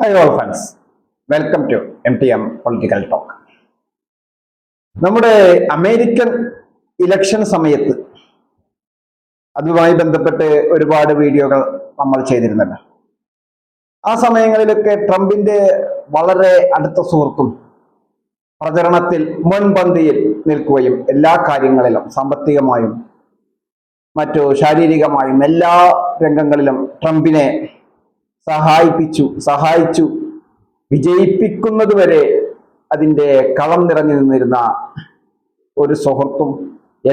Hi all friends welcome to M T M political talk നമ്മുടെ American election സമയത്ത് അതുമായി ബന്ധപ്പെട്ട് ഒരുപാട് വീഡിയോകൾ നമ്മൾ ചെയ്തിരുന്നല്ലോ. ആ സമയങ്ങളിലൊക്കെ ട്രംപിന്റെ വളരെ അടുത്ത സുഹൃത്തും പ്രചരണത്തിൽ മുൻപന്തിയിൽ നിൽക്കുകയും എല്ലാ കാര്യങ്ങളിലും സാമ്പത്തികമായും മറ്റു ശാരീരികമായും എല്ലാ രംഗങ്ങളിലും ട്രംപിനെ സഹായിപ്പിച്ചു സഹായിച്ചു. വിജയിപ്പിക്കുന്നത് വരെ അതിന്റെ കളം നിറഞ്ഞു നിന്നിരുന്ന ഒരു സുഹൃത്തും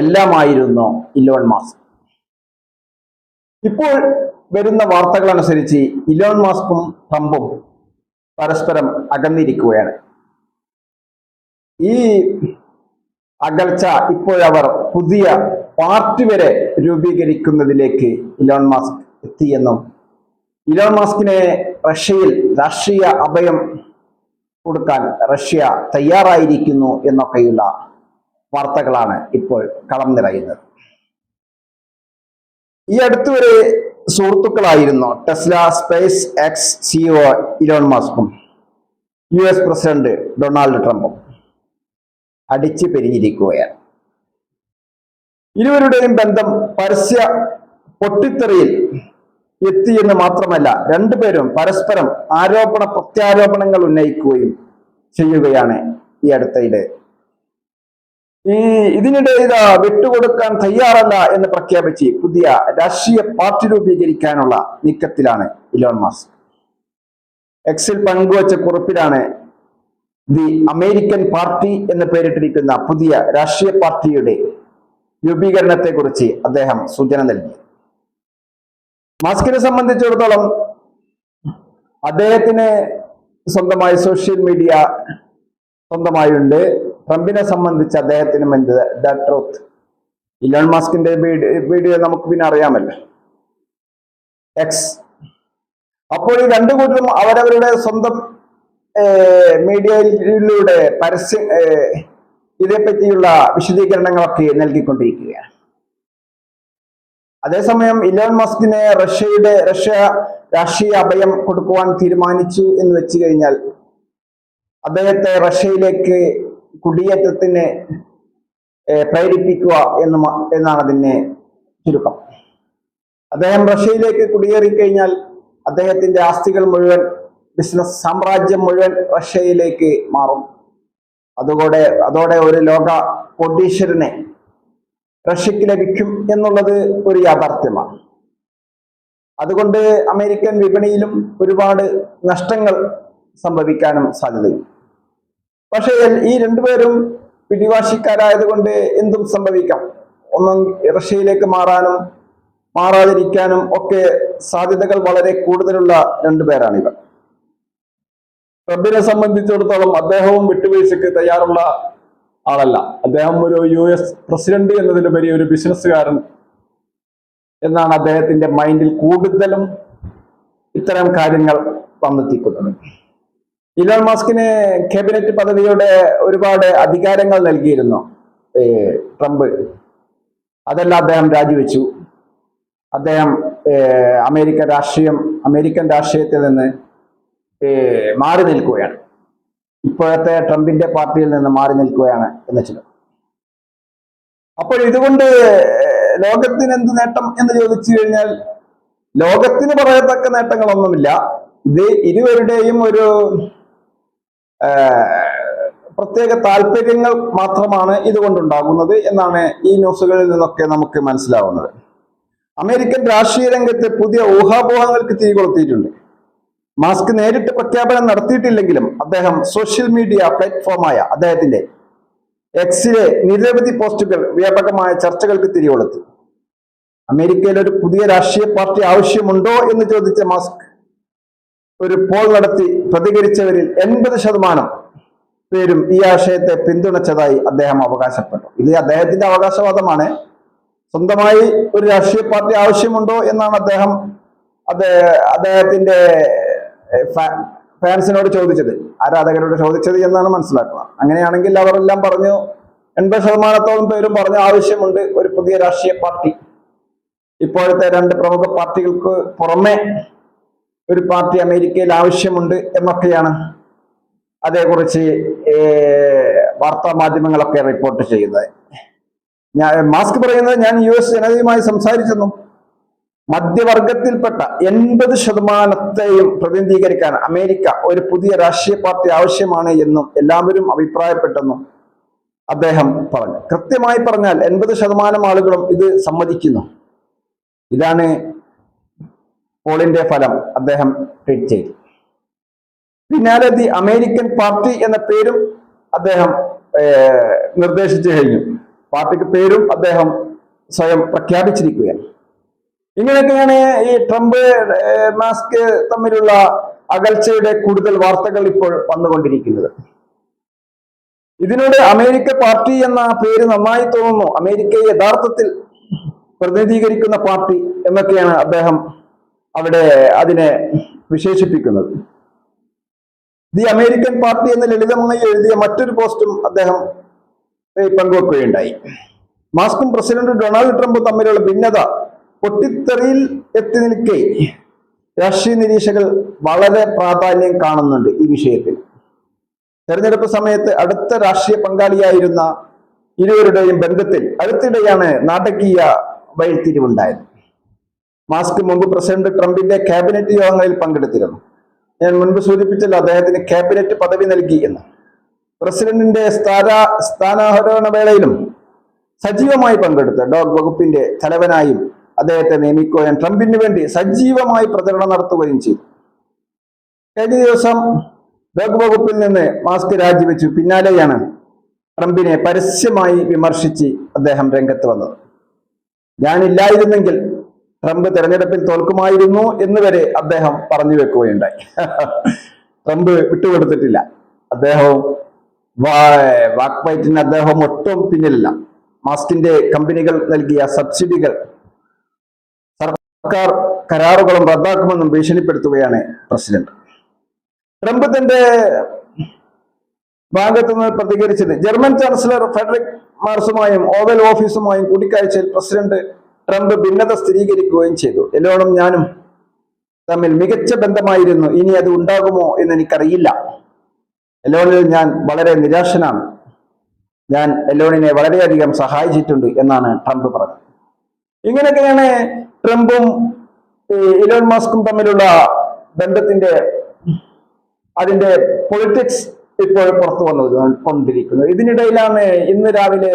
എല്ലാമായിരുന്നു ഇലോൺ മാസ്ക്. ഇപ്പോൾ വരുന്ന വാർത്തകൾ അനുസരിച്ച് ഇലോൺ മാസ്കും ട്രംപും പരസ്പരം അകന്നിരിക്കുകയാണ്. ഈ അകൽച്ച ഇപ്പോഴവർ പുതിയ പാർട്ടി വരെ രൂപീകരിക്കുന്നതിലേക്ക് ഇലോൺ മാസ്ക് എത്തിയെന്നും ഇലോൺ മാസ്കിനെ റഷ്യയിൽ രാഷ്ട്രീയ അഭയം കൊടുക്കാൻ റഷ്യ തയ്യാറായിരിക്കുന്നു എന്നൊക്കെയുള്ള വാർത്തകളാണ് ഇപ്പോൾ കളം നിറയുന്നത് ഈ അടുത്തുവരെ സുഹൃത്തുക്കളായിരുന്നു Tesla SpaceX CEO Elon മാസ്കും യു എസ് പ്രസിഡന്റ് ഡൊണാൾഡ് ട്രംപും. അടിച്ചു പെരിഞ്ഞിരിക്കുകയാണ്. ഇരുവരുടെയും ബന്ധം പരസ്യ പൊട്ടിത്തെറിയിൽ എത്തിയെന്ന് മാത്രമല്ല രണ്ടുപേരും പരസ്പരം ആരോപണ പ്രത്യാരോപണങ്ങൾ ഉന്നയിക്കുകയും ചെയ്യുകയാണ് ഈ അടുത്തയിടെ. ഈ ഇതിനിടെ ഇതാ വിട്ടുകൊടുക്കാൻ തയ്യാറല്ല എന്ന് പ്രഖ്യാപിച്ച് പുതിയ രാഷ്ട്രീയ പാർട്ടി രൂപീകരിക്കാനുള്ള നീക്കത്തിലാണ് ഇലോൺ മാസ്ക്. എക്സിൽ പങ്കുവച്ച കുറിപ്പിലാണ് ദി അമേരിക്കൻ പാർട്ടി എന്ന് പേരിട്ടിരിക്കുന്ന പുതിയ രാഷ്ട്രീയ പാർട്ടിയുടെ രൂപീകരണത്തെക്കുറിച്ച് അദ്ദേഹം സൂചന നൽകി. മാസ്കിനെ സംബന്ധിച്ചിടത്തോളം അദ്ദേഹത്തിന് സ്വന്തമായി സോഷ്യൽ മീഡിയ സ്വന്തമായുണ്ട്. ട്രംപിനെ സംബന്ധിച്ച് അദ്ദേഹത്തിനും എന്ത്? ദ ട്രൂത്ത് ഇലോൺ മാസ്കിന്റെ വീഡിയോ നമുക്ക് പിന്നെ അറിയാമല്ലോ. എക്സ് അപ്പോൾ ഈ രണ്ടു കൂട്ടരും അവരവരുടെ സ്വന്തം മീഡിയയിലൂടെ പരസ്യം ഇതേപ്പറ്റിയുള്ള വിശദീകരണങ്ങളൊക്കെ നൽകിക്കൊണ്ടിരിക്കുകയാണ്. അതേസമയം ഇലോൺ മസ്കിന് റഷ്യയുടെ റഷ്യ രാഷ്ട്രീയ അഭയം കൊടുക്കുവാൻ തീരുമാനിച്ചു എന്ന് വെച്ചു കഴിഞ്ഞാൽ അദ്ദേഹത്തെ റഷ്യയിലേക്ക് കുടിയേറ്റത്തിന് പ്രേരിപ്പിക്കുക എന്ന് എന്നാണ് അതിനെ ചുരുക്കം. അദ്ദേഹം റഷ്യയിലേക്ക് കുടിയേറിക്കഴിഞ്ഞാൽ അദ്ദേഹത്തിന്റെ ആസ്തികൾ മുഴുവൻ ബിസിനസ് സാമ്രാജ്യം മുഴുവൻ റഷ്യയിലേക്ക് മാറും. അതുകൂടെ അതോടെ ഒരു ലോക കോടീശ്വരനെ റഷ്യക്ക് ലഭിക്കും എന്നുള്ളത് ഒരു യാഥാർത്ഥ്യമാണ്. അതുകൊണ്ട് അമേരിക്കൻ വിപണിയിലും ഒരുപാട് നഷ്ടങ്ങൾ സംഭവിക്കാനും സാധ്യതയുണ്ട്. പക്ഷേ ഈ രണ്ടുപേരും പിടിവാശിക്കാരായതുകൊണ്ട് എന്തും സംഭവിക്കാം. ഒന്നും റഷ്യയിലേക്ക് മാറാനും മാറാതിരിക്കാനും ഒക്കെ സാധ്യതകൾ വളരെ കൂടുതലുള്ള രണ്ടുപേരാണിവർ ട്രംപിനെ സംബന്ധിച്ചിടത്തോളം അദ്ദേഹവും വിട്ടുവീഴ്ചയ്ക്ക് തയ്യാറുള്ള ആളല്ല. അദ്ദേഹം ഒരു യു എസ് പ്രസിഡന്റ് എന്നതിലുപരി ഒരു ബിസിനസ്സുകാരൻ എന്നാണ് അദ്ദേഹത്തിന്റെ മൈൻഡിൽ കൂടുതലും ഇത്തരം കാര്യങ്ങൾ വന്നെത്തിക്കുന്നത്. ഇലോൺ മാസ്കിന് ക്യാബിനറ്റ് പദവിയുടെ ഒരുപാട് അധികാരങ്ങൾ നൽകിയിരുന്നു ട്രംപ്. അതെല്ലാം അദ്ദേഹം രാജിവെച്ചു. അദ്ദേഹം അമേരിക്കൻ അമേരിക്ക രാഷ്ട്രീയം അമേരിക്കൻ രാഷ്ട്രീയത്തിൽ നിന്ന് മാറി നിൽക്കുകയാണ്. ഇപ്പോഴത്തെ ട്രംപിന്റെ പാർട്ടിയിൽ നിന്ന് മാറി നിൽക്കുകയാണ് എന്ന് ചില അപ്പോൾ ഇതുകൊണ്ട് ലോകത്തിന് എന്ത് നേട്ടം എന്ന് ചോദിച്ചു കഴിഞ്ഞാൽ ലോകത്തിന് പറയത്തക്ക നേട്ടങ്ങളൊന്നുമില്ല. ഇത് ഇരുവരുടെയും ഒരു പ്രത്യേക താല്പര്യങ്ങൾ മാത്രമാണ് ഇതുകൊണ്ടുണ്ടാകുന്നത് എന്നാണ് ഈ ന്യൂസുകളിൽ നിന്നൊക്കെ നമുക്ക് മനസ്സിലാവുന്നത്. അമേരിക്കൻ രാഷ്ട്രീയ രംഗത്തെ പുതിയ ഊഹാപോഹങ്ങൾക്ക് തീ കൊളുത്തിയിട്ടുണ്ട് മാസ്ക് നേരിട്ട് പ്രഖ്യാപനം നടത്തിയിട്ടില്ലെങ്കിലും അദ്ദേഹം സോഷ്യൽ മീഡിയ പ്ലാറ്റ്ഫോമായ അദ്ദേഹത്തിന്റെ എക്സിലെ നിരവധി പോസ്റ്റുകൾ വ്യാപകമായ ചർച്ചകൾക്ക് തിരികൊളുത്തി. അമേരിക്കയിൽ ഒരു പുതിയ രാഷ്ട്രീയ പാർട്ടി ആവശ്യമുണ്ടോ എന്ന് ചോദിച്ച മാസ്ക് ഒരു പോൾ നടത്തി പ്രതികരിച്ചവരിൽ എൺപത് ശതമാനം പേരും ഈ ആശയത്തെ പിന്തുണച്ചതായി അദ്ദേഹം അവകാശപ്പെട്ടു. ഇത് അദ്ദേഹത്തിന്റെ അവകാശവാദമാണ്. സ്വന്തമായി ഒരു രാഷ്ട്രീയ പാർട്ടി ആവശ്യമുണ്ടോ എന്നാണ് അദ്ദേഹം അദ്ദേഹത്തിന്റെ ഫാൻസിനോട് ചോദിച്ചത്. ആരാധകരോട് ചോദിച്ചത് എന്നാണ് മനസ്സിലാക്കുക. അങ്ങനെയാണെങ്കിൽ അവരെല്ലാം പറഞ്ഞു എൺപത് ശതമാനത്തോളം പേരും പറഞ്ഞ ആവശ്യമുണ്ട് ഒരു പുതിയ രാഷ്ട്രീയ പാർട്ടി. ഇപ്പോഴത്തെ രണ്ട് പ്രമുഖ പാർട്ടികൾക്ക് പുറമെ ഒരു പാർട്ടി അമേരിക്കയിൽ ആവശ്യമുണ്ട് എന്നൊക്കെയാണ് അതേക്കുറിച്ച് വാർത്താ മാധ്യമങ്ങളൊക്കെ റിപ്പോർട്ട് ചെയ്യുന്നത്. ഞാൻ മാസ്ക് പറയുന്നത് ഞാൻ യു എസ് ജനതയുമായി സംസാരിച്ചെന്നും മധ്യവർഗത്തിൽപ്പെട്ട എൺപത് ശതമാനത്തെയും പ്രതിനിധീകരിക്കാൻ അമേരിക്ക ഒരു പുതിയ രാഷ്ട്രീയ പാർട്ടി ആവശ്യമാണ് എന്നും എല്ലാവരും അഭിപ്രായപ്പെട്ടെന്നും അദ്ദേഹം പറഞ്ഞു. കൃത്യമായി പറഞ്ഞാൽ എൺപത് ശതമാനം ആളുകളും ഇത് സമ്മതിക്കുന്നു. ഇതാണ് പോളിന്റെ ഫലം അദ്ദേഹം ട്വീറ്റ് ചെയ്തു. പിന്നാലെ ദി അമേരിക്കൻ പാർട്ടി എന്ന പേരും അദ്ദേഹം നിർദ്ദേശിച്ചു കഴിഞ്ഞു. പാർട്ടിക്ക് പേരും അദ്ദേഹം സ്വയം പ്രഖ്യാപിച്ചിരിക്കുകയാണ്. ഇങ്ങനെയൊക്കെയാണ് ഈ ട്രംപ് മാസ്ക് തമ്മിലുള്ള അകൽച്ചയുടെ കൂടുതൽ വാർത്തകൾ ഇപ്പോൾ വന്നുകൊണ്ടിരിക്കുന്നത്. ഇതിനോട് അമേരിക്ക പാർട്ടി എന്ന പേര് നന്നായി തോന്നുന്നു. അമേരിക്കയെ യഥാർത്ഥത്തിൽ പ്രതിനിധീകരിക്കുന്ന പാർട്ടി എന്നൊക്കെയാണ് അദ്ദേഹം അവിടെ അതിനെ വിശേഷിപ്പിക്കുന്നത്. ദി അമേരിക്കൻ പാർട്ടി എന്ന് ലളിതമായി എഴുതിയ മറ്റൊരു പോസ്റ്റും അദ്ദേഹം പങ്കുവെക്കുകയുണ്ടായി. മാസ്കും പ്രസിഡന്റ് ഡൊണാൾഡ് ട്രംപും തമ്മിലുള്ള ഭിന്നത പൊട്ടിത്തെറിയിൽ എത്തി നിൽക്കെ. രാഷ്ട്രീയ നിരീക്ഷകർ വളരെ പ്രാധാന്യം കാണുന്നുണ്ട് ഈ വിഷയത്തിൽ. തെരഞ്ഞെടുപ്പ് സമയത്ത് അടുത്ത രാഷ്ട്രീയ പങ്കാളിയായിരുന്ന ഇരുവരുടെയും ബന്ധത്തിൽ അടുത്തിടെയാണ് നാടകീയ വഴിത്തിരിവുണ്ടായത്. മാസ്ക് മുമ്പ് പ്രസിഡന്റ് ട്രംപിന്റെ ക്യാബിനറ്റ് യോഗങ്ങളിൽ പങ്കെടുത്തിരുന്നു. ഞാൻ മുൻപ് സൂചിപ്പിച്ചല്ലോ അദ്ദേഹത്തിന് ക്യാബിനറ്റ് പദവി നൽകി എന്ന്. പ്രസിഡന്റിന്റെ സ്ഥാന സ്ഥാനാരോഹണ വേളയിലും സജീവമായി പങ്കെടുത്ത ഡോഗ് വകുപ്പിന്റെ തലവനായും അദ്ദേഹത്തെ നിയമിക്കുകയും ട്രംപിന് വേണ്ടി സജീവമായി പ്രചരണം നടത്തുകയും ചെയ്തു. കഴിഞ്ഞ ദിവസം ഡോഗ് വകുപ്പിൽ നിന്ന് മാസ്ക് രാജിവെച്ചു. പിന്നാലെയാണ് ട്രംപിനെ പരസ്യമായി വിമർശിച്ച് അദ്ദേഹം രംഗത്ത് വന്നത്. ഞാനില്ലായിരുന്നെങ്കിൽ ട്രംപ് തെരഞ്ഞെടുപ്പിൽ തോൽക്കുമായിരുന്നു എന്ന് വരെ അദ്ദേഹം പറഞ്ഞു വെക്കുകയുണ്ടായി. ട്രംപ് വിട്ടുകൊടുത്തിട്ടില്ല. അദ്ദേഹവും വാക്വൈറ്റിന് അദ്ദേഹം ഒട്ടും പിന്നിലല്ല. മാസ്കിന്റെ കമ്പനികൾ നൽകിയ സബ്സിഡികൾ സർക്കാർ കരാറുകളും റദ്ദാക്കുമെന്നും ഭീഷണിപ്പെടുത്തുകയാണ് പ്രസിഡന്റ്. ട്രംപ് തന്റെ ഭാഗത്തുനിന്ന് പ്രതികരിച്ചത് ജർമ്മൻ ചാൻസലർ ഫെഡറിക് മാർസുമായും ഓവൽ ഓഫീസുമായും കൂടിക്കാഴ്ചയിൽ പ്രസിഡന്റ് ട്രംപ് ഭിന്നത സ്ഥിരീകരിക്കുകയും ചെയ്തു. എലോണും ഞാനും തമ്മിൽ മികച്ച ബന്ധമായിരുന്നു. ഇനി അത് ഉണ്ടാകുമോ എന്ന് എനിക്കറിയില്ല. എല്ലോണിൽ ഞാൻ വളരെ നിരാശനാണ്. ഞാൻ എല്ലോണിനെ വളരെയധികം സഹായിച്ചിട്ടുണ്ട് എന്നാണ് ട്രംപ് പറഞ്ഞത്. ഇങ്ങനെയൊക്കെയാണ് ട്രംപും ഇലോൺ മാസ്കും തമ്മിലുള്ള ബന്ധത്തിന്റെ അതിന്റെ പൊളിറ്റിക്സ് ഇപ്പോൾ പുറത്തു വന്നു കൊണ്ടിരിക്കുന്നത് ഇതിനിടയിലാണ് ഇന്ന് രാവിലെ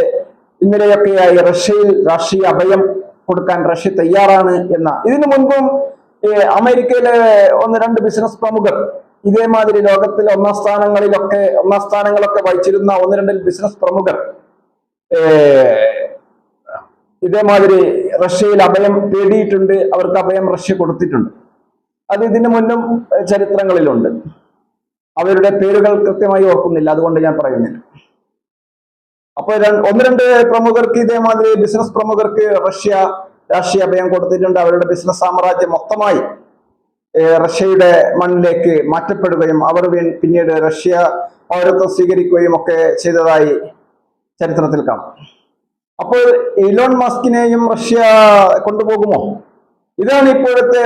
ഇന്നലെയൊക്കെയായി റഷ്യയിൽ രാഷ്ട്രീയ അഭയം കൊടുക്കാൻ റഷ്യ തയ്യാറാണ് എന്ന ഇതിനു മുൻപും അമേരിക്കയിലെ ഒന്ന് രണ്ട് ബിസിനസ് പ്രമുഖർ ഇതേമാതിരി ലോകത്തിലെ ഒന്നാം സ്ഥാനങ്ങളിലൊക്കെ ഒന്നാം സ്ഥാനങ്ങളൊക്കെ വഹിച്ചിരുന്ന ഒന്ന് രണ്ട് ബിസിനസ് പ്രമുഖർ ഇതേമാതിരി റഷ്യയിൽ അഭയം തേടിയിട്ടുണ്ട് അവർക്ക് അഭയം റഷ്യ കൊടുത്തിട്ടുണ്ട്. അത് ഇതിനു മുന്നും ചരിത്രങ്ങളിലുണ്ട്. അവരുടെ പേരുകൾ കൃത്യമായി ഓർക്കുന്നില്ല അതുകൊണ്ട് ഞാൻ പറയുന്നില്ല. അപ്പൊ ഒന്ന് രണ്ട് പ്രമുഖർക്ക് ഇതേമാതിരി ബിസിനസ് പ്രമുഖർക്ക് റഷ്യ രാഷ്ട്രീയ അഭയം കൊടുത്തിട്ടുണ്ട്. അവരുടെ ബിസിനസ് സാമ്രാജ്യം മൊത്തമായി റഷ്യയുടെ മണ്ണിലേക്ക് മാറ്റപ്പെടുകയും അവർ പിന്നീട് റഷ്യ പൗരത്വം സ്വീകരിക്കുകയും ഒക്കെ ചെയ്തതായി ചരിത്രത്തിൽ കാണാം. അപ്പോൾ ഇലോൺ മസ്കിനെയും റഷ്യ കൊണ്ടുപോകുമോ? ഇതാണ് ഇപ്പോഴത്തെ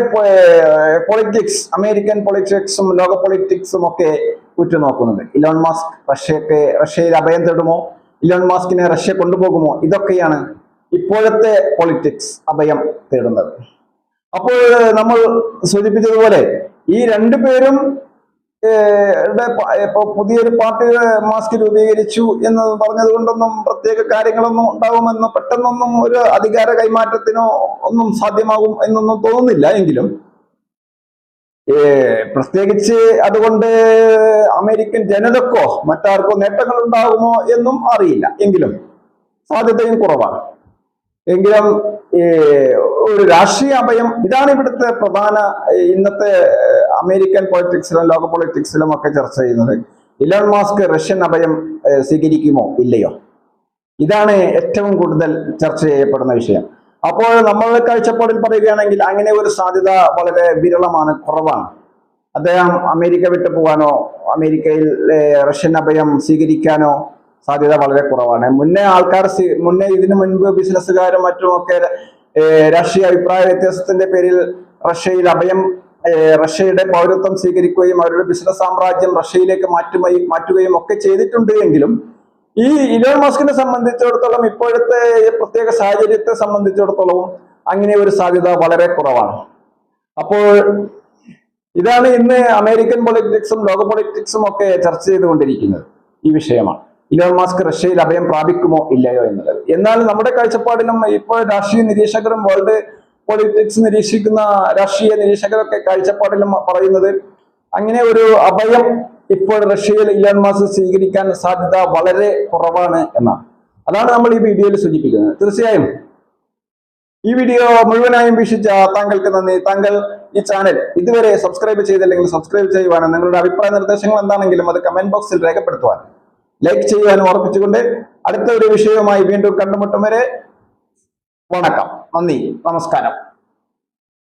പൊളിറ്റിക്സ് അമേരിക്കൻ പൊളിറ്റിക്സും ലോക പൊളിറ്റിക്സും ഒക്കെ ഉറ്റുനോക്കുന്നത്. ഇലോൺ മാസ്ക് റഷ്യക്ക് റഷ്യയിൽ അഭയം തേടുമോ? Elon മാസ്കിനെ Russia കൊണ്ടുപോകുമോ? ഇതൊക്കെയാണ് ഇപ്പോഴത്തെ പൊളിറ്റിക്സ് അഭയം തേടുന്നത്. അപ്പോൾ നമ്മൾ സൂചിപ്പിച്ചതുപോലെ ഈ രണ്ടു പേരും ഇപ്പൊ പുതിയൊരു പാർട്ടി മാസ്ക് രൂപീകരിച്ചു എന്ന് പറഞ്ഞത് കൊണ്ടൊന്നും പ്രത്യേക കാര്യങ്ങളൊന്നും ഉണ്ടാകുമെന്ന് പെട്ടെന്നൊന്നും ഒരു അധികാര കൈമാറ്റത്തിനോ ഒന്നും സാധ്യമാകും എന്നൊന്നും തോന്നുന്നില്ല എങ്കിലും. പ്രത്യേകിച്ച് അതുകൊണ്ട് അമേരിക്കൻ ജനതക്കോ മറ്റാർക്കോ നേട്ടങ്ങൾ ഉണ്ടാകുമോ എന്നും അറിയില്ല എങ്കിലും സാധ്യതയും കുറവാണ്. എങ്കിലും ഈ ഒരു രാഷ്ട്രീയ അഭയം ഇതാണ് ഇവിടുത്തെ പ്രധാന ഇന്നത്തെ അമേരിക്കൻ പൊളിറ്റിക്സിലും ലോക പൊളിറ്റിക്സിലും ഒക്കെ ചർച്ച ചെയ്യുന്നത്. ഇലോൺ മാസ്ക് റഷ്യൻ അഭയം സ്വീകരിക്കുമോ? ഇല്ലയോ? ഇതാണ് ഏറ്റവും കൂടുതൽ ചർച്ച ചെയ്യപ്പെടുന്ന വിഷയം. അപ്പോൾ നമ്മളുടെ കാഴ്ചപ്പാടിൽ പറയുകയാണെങ്കിൽ അങ്ങനെ ഒരു സാധ്യത വളരെ വിരളമാണ് കുറവാണ്. അദ്ദേഹം അമേരിക്ക വിട്ടു പോകാനോ അമേരിക്കയിൽ റഷ്യൻ അഭയം സ്വീകരിക്കാനോ സാധ്യത വളരെ കുറവാണ്. മുന്നേ ആൾക്കാർ മുന്നേ ഇതിനു മുൻപ് ബിസിനസ്സുകാരും മറ്റുമൊക്കെ രാഷ്ട്രീയ അഭിപ്രായ വ്യത്യാസത്തിന്റെ പേരിൽ റഷ്യയിൽ അഭയം റഷ്യയുടെ പൗരത്വം സ്വീകരിക്കുകയും അവരുടെ ബിസിനസ് സാമ്രാജ്യം റഷ്യയിലേക്ക് മാറ്റുകയും മാറ്റുകയും ഒക്കെ ചെയ്തിട്ടുണ്ട് എങ്കിലും ഈ ഇലോൺ മസ്കിനെ സംബന്ധിച്ചിടത്തോളം ഇപ്പോഴത്തെ പ്രത്യേക സാഹചര്യത്തെ സംബന്ധിച്ചിടത്തോളം അങ്ങനെ ഒരു സാധ്യത വളരെ കുറവാണ്. അപ്പോൾ ഇതാണ് ഇന്ന് അമേരിക്കൻ പൊളിറ്റിക്സും ലോക പൊളിറ്റിക്സും ഒക്കെ ചർച്ച ചെയ്തുകൊണ്ടിരിക്കുന്നത്. ഈ വിഷയമാണ്. ഇലോൺ മാസ്ക് റഷ്യയിൽ അഭയം പ്രാപിക്കുമോ ഇല്ലയോ എന്നുള്ളത് എന്നാൽ നമ്മുടെ കാഴ്ചപ്പാടിലും ഇപ്പോൾ രാഷ്ട്രീയ നിരീക്ഷകരും വേൾഡ് പൊളിറ്റിക്സ് നിരീക്ഷിക്കുന്ന രാഷ്ട്രീയ നിരീക്ഷകരൊക്കെ കാഴ്ചപ്പാടിലും പറയുന്നത് അങ്ങനെ ഒരു അഭയം ഇപ്പോൾ റഷ്യയിൽ ഇലോൺ മാസ്ക് സ്വീകരിക്കാൻ സാധ്യത വളരെ കുറവാണ് എന്നാണ്. അതാണ് നമ്മൾ ഈ വീഡിയോയിൽ സൂചിപ്പിക്കുന്നത്. തീർച്ചയായും ഈ വീഡിയോ മുഴുവനായും വീക്ഷിച്ച താങ്കൾക്ക് നന്ദി. താങ്കൾ ഈ ചാനൽ ഇതുവരെ സബ്സ്ക്രൈബ് ചെയ്തില്ലെങ്കിൽ സബ്സ്ക്രൈബ് ചെയ്യുവാനും നിങ്ങളുടെ അഭിപ്രായ നിർദ്ദേശങ്ങൾ എന്താണെങ്കിലും അത് കമന്റ് ബോക്സിൽ രേഖപ്പെടുത്തുവാൻ ലൈക്ക് ചെയ്യാനും ഉറപ്പിച്ചുകൊണ്ട് അടുത്ത ഒരു വിഷയവുമായി വീണ്ടും കണ്ടുമുട്ടും വരെ വണക്കം. നന്ദി. നമസ്കാരം.